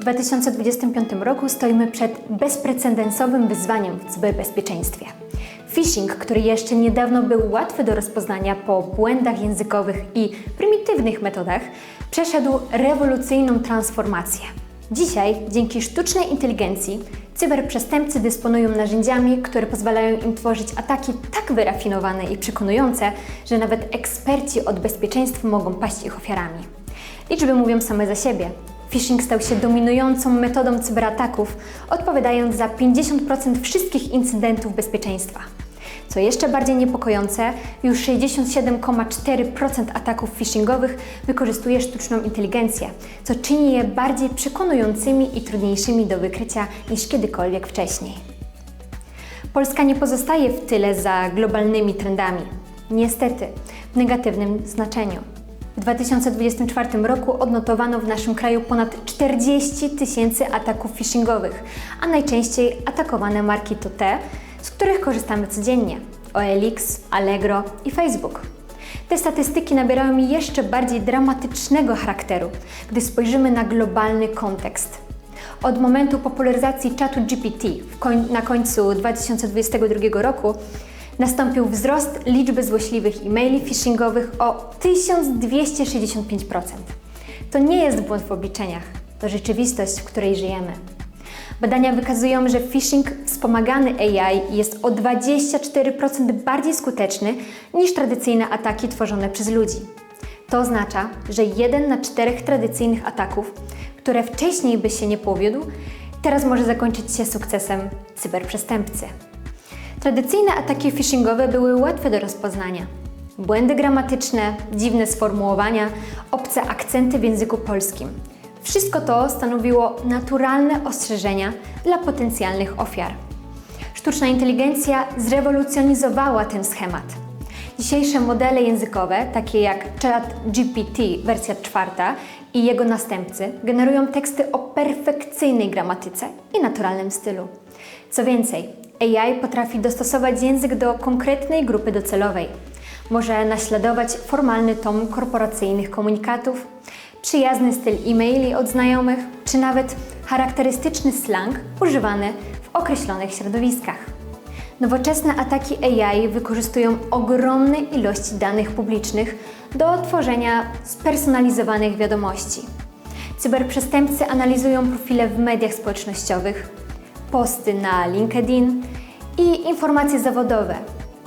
W 2025 roku stoimy przed bezprecedensowym wyzwaniem w cyberbezpieczeństwie. Phishing, który jeszcze niedawno był łatwy do rozpoznania po błędach językowych i prymitywnych metodach, przeszedł rewolucyjną transformację. Dzisiaj, dzięki sztucznej inteligencji, cyberprzestępcy dysponują narzędziami, które pozwalają im tworzyć ataki tak wyrafinowane i przekonujące, że nawet eksperci od bezpieczeństwa mogą paść ich ofiarami. Liczby mówią same za siebie. Phishing stał się dominującą metodą cyberataków, odpowiadając za 50% wszystkich incydentów bezpieczeństwa. Co jeszcze bardziej niepokojące, już 67,4% ataków phishingowych wykorzystuje sztuczną inteligencję, co czyni je bardziej przekonującymi i trudniejszymi do wykrycia niż kiedykolwiek wcześniej. Polska nie pozostaje w tyle za globalnymi trendami. Niestety, w negatywnym znaczeniu. W 2024 roku odnotowano w naszym kraju ponad 40 tysięcy ataków phishingowych, a najczęściej atakowane marki to te, z których korzystamy codziennie: OLX, Allegro i Facebook. Te statystyki nabierają jeszcze bardziej dramatycznego charakteru, gdy spojrzymy na globalny kontekst. Od momentu popularyzacji czatu GPT koń na końcu 2022 roku nastąpił wzrost liczby złośliwych e-maili phishingowych o 1265%. To nie jest błąd w obliczeniach, to rzeczywistość, w której żyjemy. Badania wykazują, że phishing wspomagany AI jest o 24% bardziej skuteczny niż tradycyjne ataki tworzone przez ludzi. To oznacza, że jeden na czterech tradycyjnych ataków, które wcześniej by się nie powiódł, teraz może zakończyć się sukcesem cyberprzestępcy. Tradycyjne ataki phishingowe były łatwe do rozpoznania. Błędy gramatyczne, dziwne sformułowania, obce akcenty w języku polskim. Wszystko to stanowiło naturalne ostrzeżenia dla potencjalnych ofiar. Sztuczna inteligencja zrewolucjonizowała ten schemat. Dzisiejsze modele językowe, takie jak ChatGPT wersja czwarta i jego następcy, generują teksty o perfekcyjnej gramatyce i naturalnym stylu. Co więcej, AI potrafi dostosować język do konkretnej grupy docelowej. Może naśladować formalny tom korporacyjnych komunikatów, przyjazny styl e-maili od znajomych, czy nawet charakterystyczny slang używany w określonych środowiskach. Nowoczesne ataki AI wykorzystują ogromne ilości danych publicznych do tworzenia spersonalizowanych wiadomości. Cyberprzestępcy analizują profile w mediach społecznościowych, posty na LinkedIn i informacje zawodowe,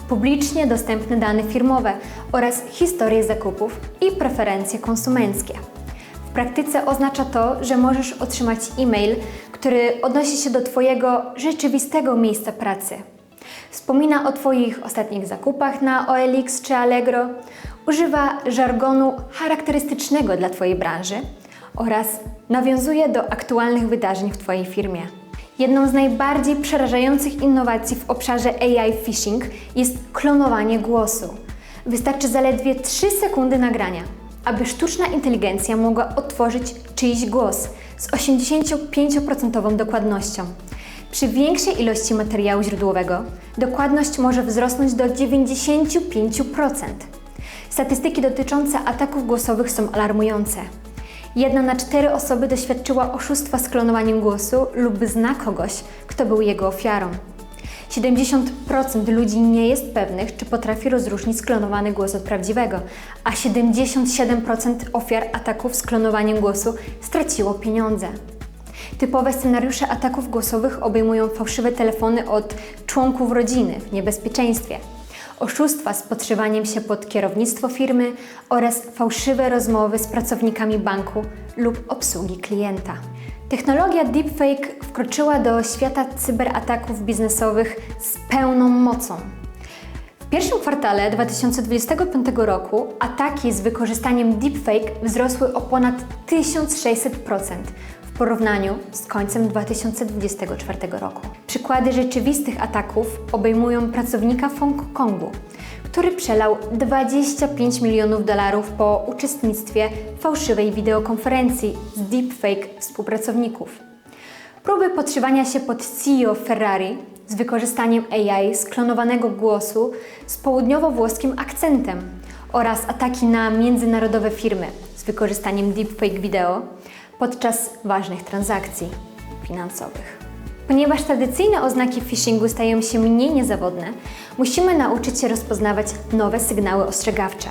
publicznie dostępne dane firmowe oraz historie zakupów i preferencje konsumenckie. W praktyce oznacza to, że możesz otrzymać e-mail, który odnosi się do Twojego rzeczywistego miejsca pracy. Wspomina o Twoich ostatnich zakupach na OLX czy Allegro, używa żargonu charakterystycznego dla Twojej branży oraz nawiązuje do aktualnych wydarzeń w Twojej firmie. Jedną z najbardziej przerażających innowacji w obszarze AI phishing jest klonowanie głosu. Wystarczy zaledwie 3 sekundy nagrania, aby sztuczna inteligencja mogła odtworzyć czyjś głos z 85% dokładnością. Przy większej ilości materiału źródłowego dokładność może wzrosnąć do 95%. Statystyki dotyczące ataków głosowych są alarmujące. Jedna na cztery osoby doświadczyła oszustwa z klonowaniem głosu lub zna kogoś, kto był jego ofiarą. 70% ludzi nie jest pewnych, czy potrafi rozróżnić sklonowany głos od prawdziwego, a 77% ofiar ataków z klonowaniem głosu straciło pieniądze. Typowe scenariusze ataków głosowych obejmują fałszywe telefony od członków rodziny w niebezpieczeństwie, oszustwa z podszywaniem się pod kierownictwo firmy oraz fałszywe rozmowy z pracownikami banku lub obsługi klienta. Technologia deepfake wkroczyła do świata cyberataków biznesowych z pełną mocą. W pierwszym kwartale 2025 roku ataki z wykorzystaniem deepfake wzrosły o ponad 1600% w porównaniu z końcem 2024 roku. Przykłady rzeczywistych ataków obejmują pracownika Hongkongu, który przelał 25 milionów dolarów po uczestnictwie w fałszywej wideokonferencji z deepfake współpracowników. Próby podszywania się pod CEO Ferrari z wykorzystaniem AI sklonowanego głosu z południowo-włoskim akcentem oraz ataki na międzynarodowe firmy z wykorzystaniem deepfake wideo podczas ważnych transakcji finansowych. Ponieważ tradycyjne oznaki phishingu stają się mniej niezawodne, musimy nauczyć się rozpoznawać nowe sygnały ostrzegawcze.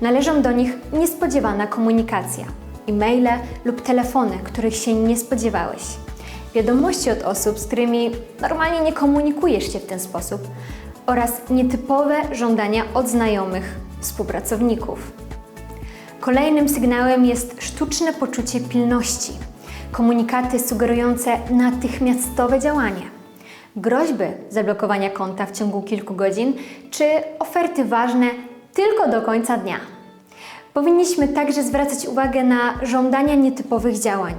Należą do nich niespodziewana komunikacja, e-maile lub telefony, których się nie spodziewałeś. Wiadomości od osób, z którymi normalnie nie komunikujesz się w ten sposób oraz nietypowe żądania od znajomych, współpracowników. Kolejnym sygnałem jest sztuczne poczucie pilności, komunikaty sugerujące natychmiastowe działanie, groźby zablokowania konta w ciągu kilku godzin czy oferty ważne tylko do końca dnia. Powinniśmy także zwracać uwagę na żądania nietypowych działań,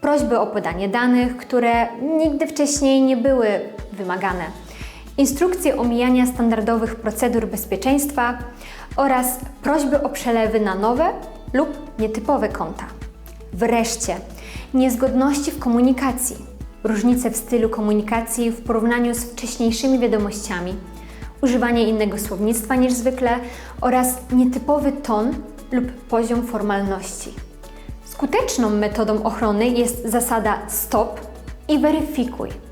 prośby o podanie danych, które nigdy wcześniej nie były wymagane, instrukcje omijania standardowych procedur bezpieczeństwa oraz prośby o przelewy na nowe lub nietypowe konta. Wreszcie, niezgodności w komunikacji, różnice w stylu komunikacji w porównaniu z wcześniejszymi wiadomościami, używanie innego słownictwa niż zwykle oraz nietypowy ton lub poziom formalności. Skuteczną metodą ochrony jest zasada stop i weryfikuj.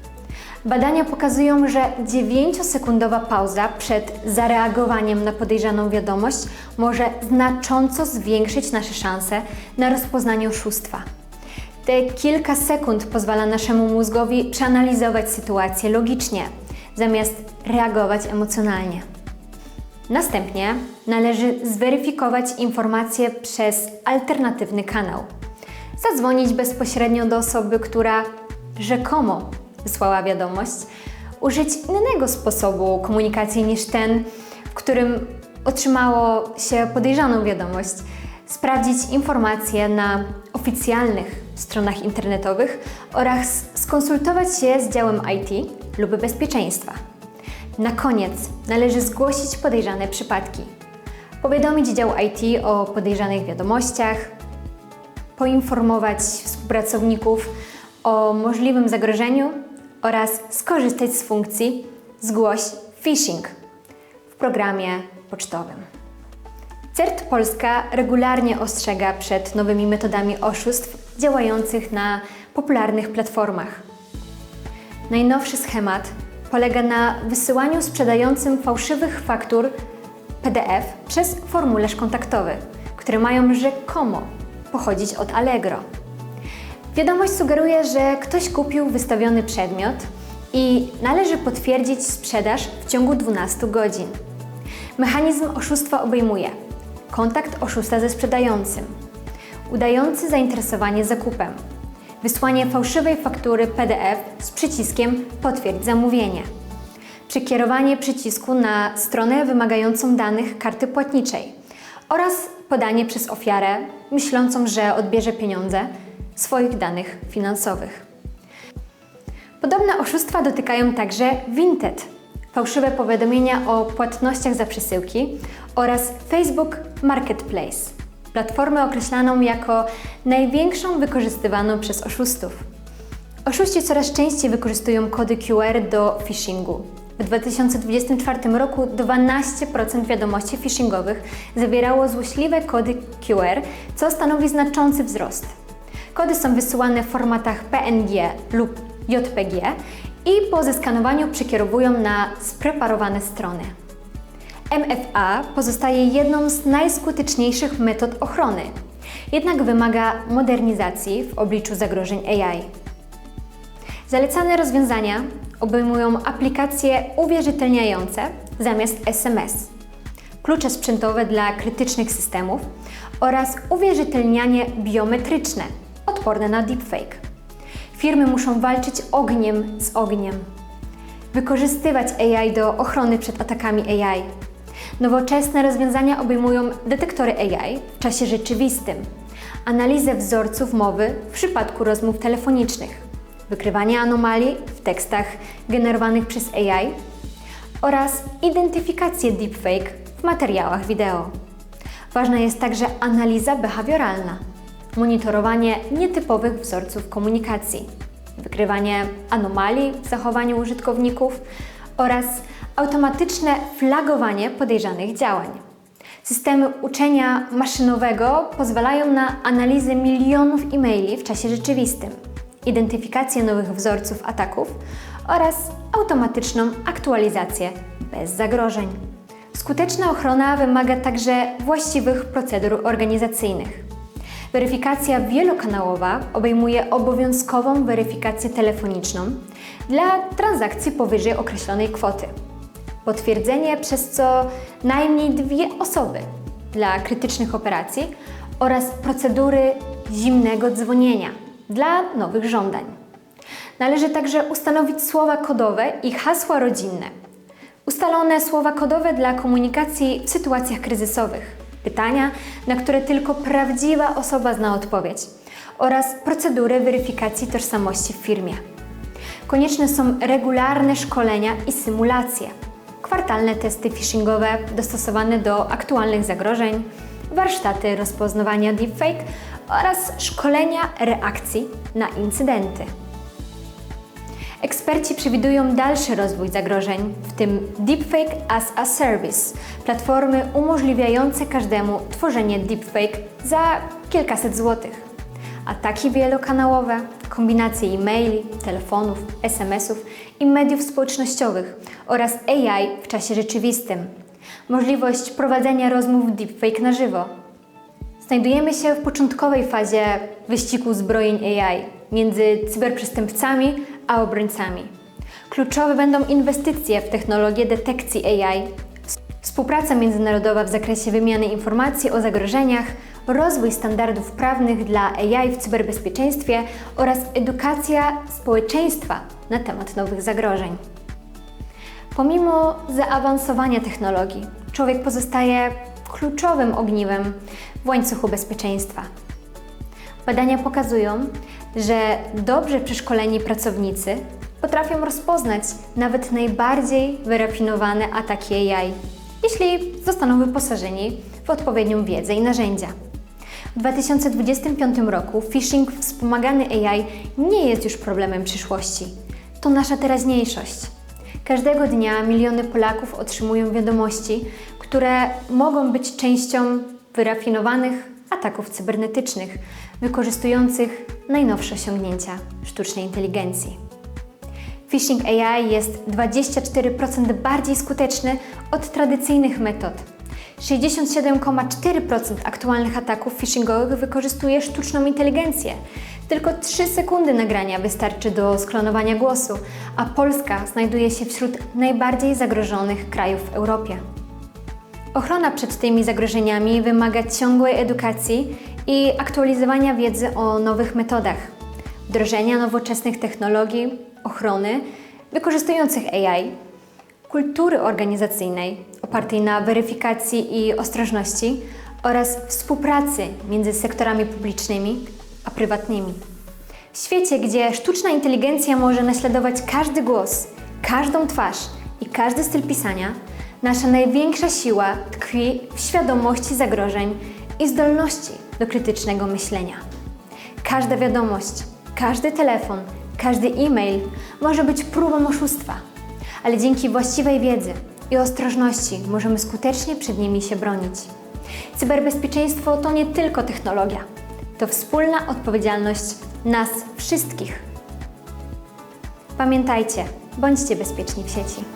Badania pokazują, że 9-sekundowa pauza przed zareagowaniem na podejrzaną wiadomość może znacząco zwiększyć nasze szanse na rozpoznanie oszustwa. Te kilka sekund pozwala naszemu mózgowi przeanalizować sytuację logicznie, zamiast reagować emocjonalnie. Następnie należy zweryfikować informacje przez alternatywny kanał. Zadzwonić bezpośrednio do osoby, która rzekomo wysłała wiadomość, użyć innego sposobu komunikacji niż ten, w którym otrzymało się podejrzaną wiadomość, sprawdzić informacje na oficjalnych stronach internetowych oraz skonsultować się z działem IT lub bezpieczeństwa. Na koniec należy zgłosić podejrzane przypadki, powiadomić dział IT o podejrzanych wiadomościach, poinformować współpracowników o możliwym zagrożeniu oraz skorzystać z funkcji Zgłoś phishing w programie pocztowym. CERT Polska regularnie ostrzega przed nowymi metodami oszustw działających na popularnych platformach. Najnowszy schemat polega na wysyłaniu sprzedającym fałszywych faktur PDF przez formularz kontaktowy, które mają rzekomo pochodzić od Allegro. Wiadomość sugeruje, że ktoś kupił wystawiony przedmiot i należy potwierdzić sprzedaż w ciągu 12 godzin. Mechanizm oszustwa obejmuje. Kontakt oszusta ze sprzedającym, udający zainteresowanie zakupem, wysłanie fałszywej faktury PDF z przyciskiem Potwierdź zamówienie, przekierowanie przycisku na stronę wymagającą danych karty płatniczej oraz podanie przez ofiarę, myślącą, że odbierze pieniądze, swoich danych finansowych. Podobne oszustwa dotykają także Vinted, fałszywe powiadomienia o płatnościach za przesyłki oraz Facebook Marketplace, platformę określaną jako największą wykorzystywaną przez oszustów. Oszuści coraz częściej wykorzystują kody QR do phishingu. W 2024 roku 12% wiadomości phishingowych zawierało złośliwe kody QR, co stanowi znaczący wzrost. Kody są wysyłane w formatach PNG lub JPG i po zeskanowaniu przekierowują na spreparowane strony. MFA pozostaje jedną z najskuteczniejszych metod ochrony, jednak wymaga modernizacji w obliczu zagrożeń AI. Zalecane rozwiązania obejmują aplikacje uwierzytelniające zamiast SMS, klucze sprzętowe dla krytycznych systemów oraz uwierzytelnianie biometryczne odporne na deepfake. Firmy muszą walczyć ogniem z ogniem, wykorzystywać AI do ochrony przed atakami AI. Nowoczesne rozwiązania obejmują detektory AI w czasie rzeczywistym, analizę wzorców mowy w przypadku rozmów telefonicznych, wykrywanie anomalii w tekstach generowanych przez AI oraz identyfikację deepfake w materiałach wideo. Ważna jest także analiza behawioralna monitorowanie nietypowych wzorców komunikacji, wykrywanie anomalii w zachowaniu użytkowników oraz automatyczne flagowanie podejrzanych działań. Systemy uczenia maszynowego pozwalają na analizę milionów e-maili w czasie rzeczywistym, identyfikację nowych wzorców ataków oraz automatyczną aktualizację bez zagrożeń. Skuteczna ochrona wymaga także właściwych procedur organizacyjnych. Weryfikacja wielokanałowa obejmuje obowiązkową weryfikację telefoniczną dla transakcji powyżej określonej kwoty. Potwierdzenie przez co najmniej dwie osoby dla krytycznych operacji oraz procedury zimnego dzwonienia dla nowych żądań. Należy także ustanowić słowa kodowe i hasła rodzinne. Ustalone słowa kodowe dla komunikacji w sytuacjach kryzysowych. Pytania, na które tylko prawdziwa osoba zna odpowiedź. Oraz procedury weryfikacji tożsamości w firmie. Konieczne są regularne szkolenia i symulacje. Kwartalne testy phishingowe dostosowane do aktualnych zagrożeń, warsztaty rozpoznawania deepfake oraz szkolenia reakcji na incydenty. Eksperci przewidują dalszy rozwój zagrożeń, w tym Deepfake as a Service, platformy umożliwiające każdemu tworzenie deepfake za kilkaset złotych. Ataki wielokanałowe, kombinacje e-maili, telefonów, SMS-ów i mediów społecznościowych oraz AI w czasie rzeczywistym. Możliwość prowadzenia rozmów deepfake na żywo. Znajdujemy się w początkowej fazie wyścigu zbrojeń AI między cyberprzestępcami a obrońcami. Kluczowe będą inwestycje w technologię detekcji AI, współpraca międzynarodowa w zakresie wymiany informacji o zagrożeniach, rozwój standardów prawnych dla AI w cyberbezpieczeństwie oraz edukacja społeczeństwa na temat nowych zagrożeń. Pomimo zaawansowania technologii, człowiek pozostaje kluczowym ogniwem w łańcuchu bezpieczeństwa. Badania pokazują, że dobrze przeszkoleni pracownicy potrafią rozpoznać nawet najbardziej wyrafinowane ataki AI, jeśli zostaną wyposażeni w odpowiednią wiedzę i narzędzia. W 2025 roku phishing wspomagany AI nie jest już problemem przyszłości. To nasza teraźniejszość. Każdego dnia miliony Polaków otrzymują wiadomości, które mogą być częścią wyrafinowanych ataków cybernetycznych, wykorzystujących najnowsze osiągnięcia sztucznej inteligencji. Phishing AI jest 24% bardziej skuteczny od tradycyjnych metod. 67,4% aktualnych ataków phishingowych wykorzystuje sztuczną inteligencję. Tylko 3 sekundy nagrania wystarczy do sklonowania głosu, a Polska znajduje się wśród najbardziej zagrożonych krajów w Europie. Ochrona przed tymi zagrożeniami wymaga ciągłej edukacji i aktualizowania wiedzy o nowych metodach, wdrożenia nowoczesnych technologii, ochrony wykorzystujących AI, kultury organizacyjnej opartej na weryfikacji i ostrożności oraz współpracy między sektorami publicznymi a prywatnymi. W świecie, gdzie sztuczna inteligencja może naśladować każdy głos, każdą twarz i każdy styl pisania, nasza największa siła tkwi w świadomości zagrożeń i zdolności do krytycznego myślenia. Każda wiadomość, każdy telefon, każdy e-mail może być próbą oszustwa, ale dzięki właściwej wiedzy i ostrożności możemy skutecznie przed nimi się bronić. Cyberbezpieczeństwo to nie tylko technologia, to wspólna odpowiedzialność nas wszystkich. Pamiętajcie, bądźcie bezpieczni w sieci.